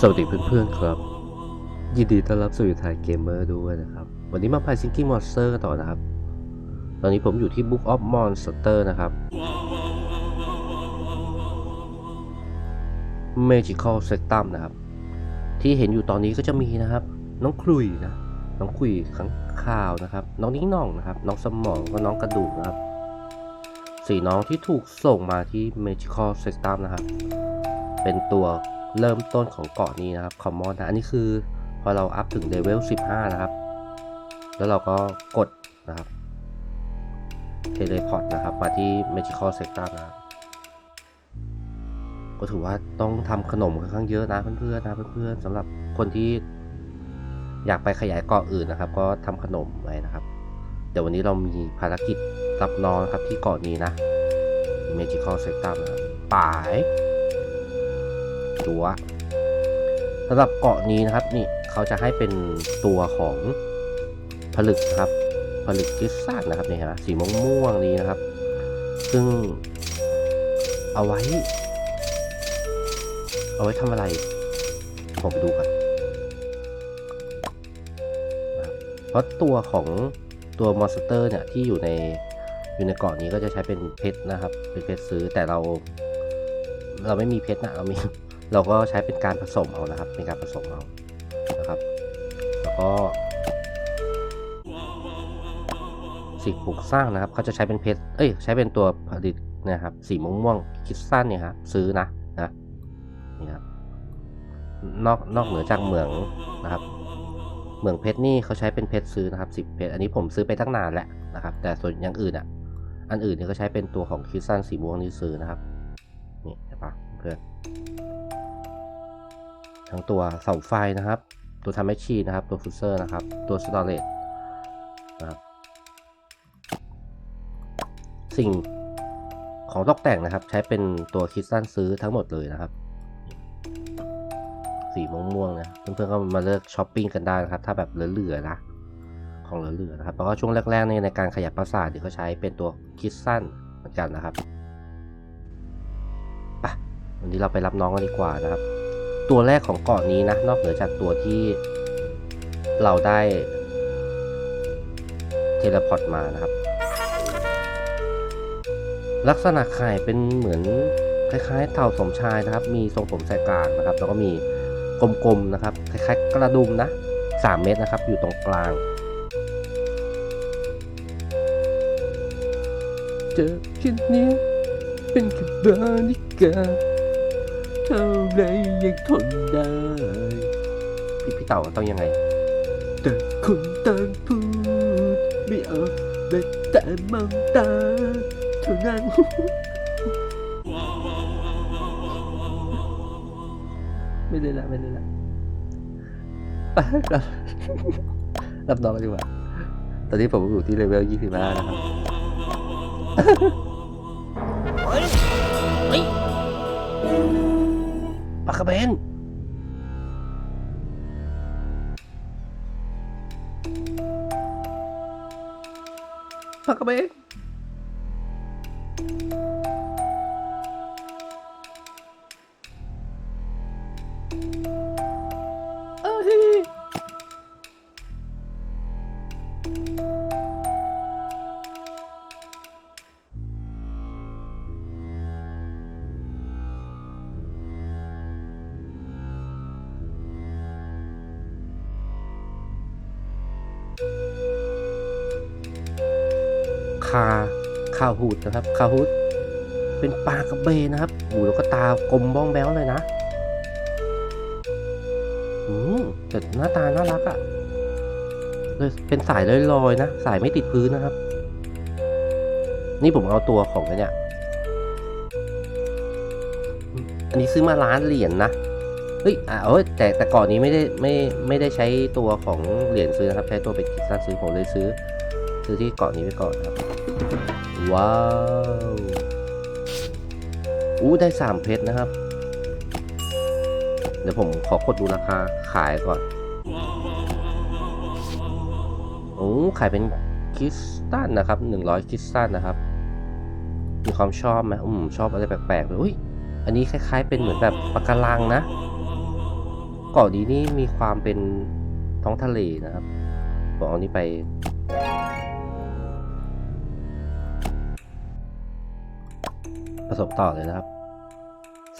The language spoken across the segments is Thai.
สวัสดีเพื่อนๆครับ ยินดีต้อนรับสู่ไทยเกมเมอร์ด้วยนะครับ วันนี้มาพายซิงกิ้งมอนสเตอร์กันต่อนะครับ ตอนนี้ผมอยู่ที่ Book of Monster นะครับ Magical Sectum นะครับ ที่เห็นอยู่ตอนนี้ก็จะมีนะครับ น้องคลุยนะ น้องคุยขังข่าวนะครับ น้องนิ้งน่องนะครับ น้องสมองก็น้องกระดูกนะครับสี่น้องที่ถูกส่งมาที่ Magical Sectum นะครับ เป็นตัว เริ่มต้นของเกาะนี้นะครับคอมมอนนะอันนี้คือพอเราอัพถึงเลเวล 15 นะครับ แล้วเราก็กดนะครับเทเลพอร์ตนะครับ มาที่ Magical Sector นะครับก็ถือว่าต้องทำขนมค่อนข้างเยอะนะเพื่อนๆนะเพื่อนๆสำหรับคนที่อยากไปขยายเกาะอื่นนะครับ ก็ทำขนมไว้นะครับ เดี๋ยววันนี้เรามีภารกิจรับน้องนครับที่เกาะนี้นะ Magical Sector นะครับป่าย ตัวสำหรับเกาะนี้นะครับนี่เขาจะให้เป็นตัวของผลึกนะครับ ผลึกคริสตัลนะครับนี่เห็นไหมสีม่วงม่วงนี้นะครับ ซึ่งเอาไว้ เอาไว้ทำอะไรผมไปดูกันนะครับเพราะตัวของตัวมอนสเตอร์เนี่ยที่อยู่ในอยู่ในเกาะนี้ก็จะใช้เป็นเพชรนะครับ เป็นเพชรซื้อแต่เรา เราไม่มีเพชรนะเรามี เราก็ใช้เป็นการผสมเอานะครับ เป็นการผสมเอานะครับ แล้วก็สิ่งปลูกสร้างนะครับเขาจะใช้เป็นเพชรเอ้ยใช้เป็นตัวผลิตนะครับสีม่วงม่วงคิดสั้นเนี่ยครับซื้อนะนะนี่ครับนอกนอกเหนือจากเหมืองนะครับ เหมืองเพชรนี่เขาใช้เป็นเพชรซื้อนะครับสิบเพชรอันนี้ผมซื้อไปตั้งนานแล้วนะครับ แต่ส่วนอย่างอื่นอะอันอื่นเนี่ยก็ใช้เป็นตัวของคิดสั้นสีม่วงนี่ซื้อนะครับนี่เห็นปะ ทั้งตัวเสาไฟนะครับ ตัวทำแมชชีนะครับ ตัวฟูเซอร์นะครับ ตัวสตอเรจนะครับ สิ่งของตกแต่งนะครับ ใช้เป็นตัวคิดสั้นซื้อทั้งหมดเลยนะครับ สีม่วงๆนะเพื่อนๆก็มาเลือกช้อปปิ้งกันได้นะครับ ถ้าแบบเหลือๆนะของเหลือๆนะครับ แล้วก็ช่วงแรกๆเนี่ยในการขยับประสาทเดี๋ยวเขาใช้เป็นตัวคิดสั้นเหมือนกันนะครับวันนี้เราไปรับน้องกันดีกว่านะครับ ตัวแรกของเกาะนี้นะ นอกเหนือจากตัวที่เราได้เทเลพอร์ตมานะครับ ลักษณะไข่เป็นเหมือนคล้าย ๆ เต่าสมชายนะครับ มีทรงผมแสกลางนะครับ แล้วก็มีกลมๆนะครับ คล้ายๆกระดุมนะ 3 เม็ดนะครับ อยู่ตรงกลางเจอแค่นี้เป็นแค่บาริกา เท่าไรยังทนได้ พี่พี่เต่าต้องยังไง แต่คนต่างพูดไม่ออกได้แต่มองตาเท่านั้นไม่เลยละไม่เลยละไปรับรับน้องกันดีกว่า ตอนนี้ผมอยู่ที่เลเวล25นะครับเฮ้ยเฮ้ย ปากกระาคาหูดนะครับคาหูดเป็นปลากระเบนนะครับหูแล้วก็ตากลมบ้องแบ้วเลยนะอืมแต่หน้าตาน่ารักอะ่ะเลยเป็นสายลอยๆนะ สายไม่ติดพื้นนะครับ นี่ผมเอาตัวของเนี่ยอันนี้ซื้อมาล้านเหรียญนะเฮ้ยอ่าเอ้ยแต่แต่ก่อนนี้ไม่ได้ไม่ไม่ได้ใช้ตัวของเหรียญซื้อนะครับ ใช้ตัวเป็นคิดสั้นซื้อผมเลยซื้อ ซื้อที่เกาะนี้ไปก่อนครับ ว้าว อู้ได้สามเพชรนะครับ เดี๋ยวผมขอกดดูราคาขายก่อน โอ้ขายเป็นคริสตัลนะครับหนึ่งร้อยคริสตัลนะครับ มีความชอบไหมอืมชอบอะไรแปลกๆเลยอุ้ยอันนี้คล้ายๆเป็นเหมือนแบบปะการังนะเกาะนี้นี่มีความเป็นท้องทะเลนะครับผมเอานี้ไป สมต่อเลยนะครับ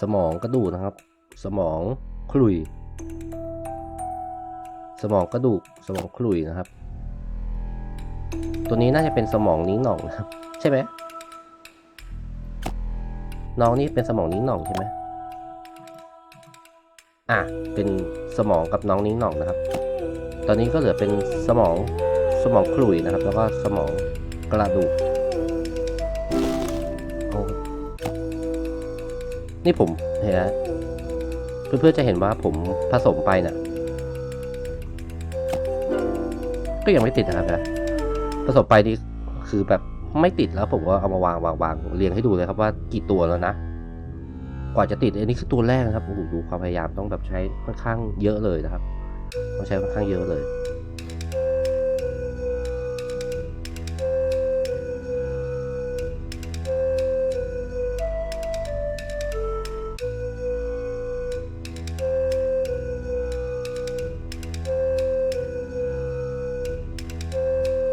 สมองกระดูกนะครับ สมองขลุย สมองกระดูก สมองขลุยนะครับ ตัวนี้น่าจะเป็นสมองนิ้งหน่องนะครับ ใช่ไหมน้องนี่เป็นสมองนิ้งหน่องใช่ไหมอะ เป็นสมองกับน้องนิ้งหน่องนะครับ ตอนนี้ก็เหลือเป็นสมองสมองขลุยนะครับ แล้วก็สมองกระดูก นี่ผมเห็นไหมเพื่อนๆจะเห็นว่าผมผสมไปน่ะ ก็ยังไม่ติดนะครับนะผสมไปนี่คือแบบไม่ติดแล้วผมก็เอามาวางวางวางเรียงให้ดูเลยครับว่ากี่ตัวแล้วนะกว่าจะติดอันนี้คือตัวแรกนะครับโอ้โหดูความพยายามต้องแบบใช้ค่อนข้างเยอะเลยนะครับต้องใช้ค่อนข้างเยอะเลย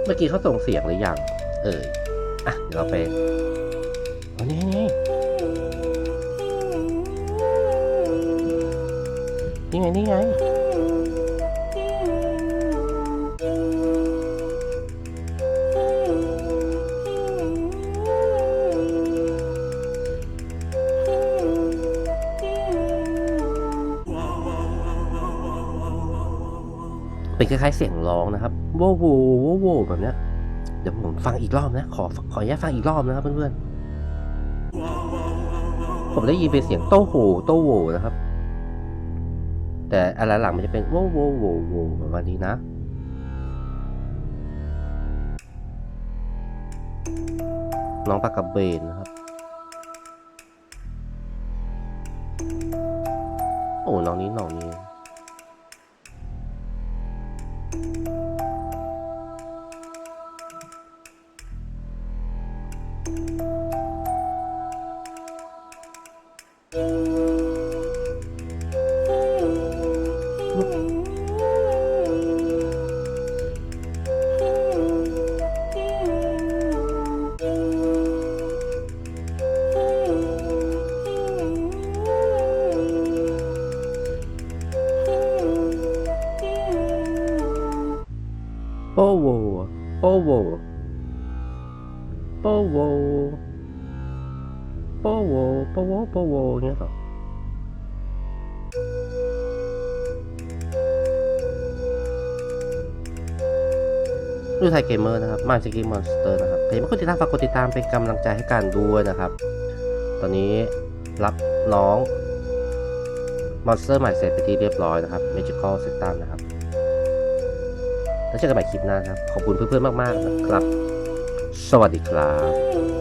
เมื่อกี้เขาส่งเสียงหรือยัง เอ่ยอะ เดี๋ยวเราไปอันี่นี่นี่ไงนี่ไง เป็นคล้ายๆเสียงร้องนะครับโวโวโวโวแบบเนี้ยเดี๋ยวผมฟังอีกรอบนะ ขอขออนุญาตฟังอีกรอบนะครับเพื่อนๆผมได้ยินเป็นเสียงโต้โหโต้โหนะครับ แต่อะไรหลังมันจะเป็นโวโวโวโวประมาณนี้นะน้องปากกระเบนนะครับ โวโปโวโปโวโปโวโปโวเงี้ยหรอดูไทยเกมเมอร์นะครับ มาสกิมอนสเตอร์นะครับใครไม่กดติดตามฝากกดติดตามเป็นกำลังใจให้กันด้วยนะครับ ตอนนี้รับน้องมอนสเตอร์ใหม่เสร็จไปที่เรียบร้อยนะครับ Magical s e t นะครับ แล้วเจอกันใหม่คลิปหน้าครับ ขอบคุณเพื่อนๆมากๆนะครับ สวัสดีครับ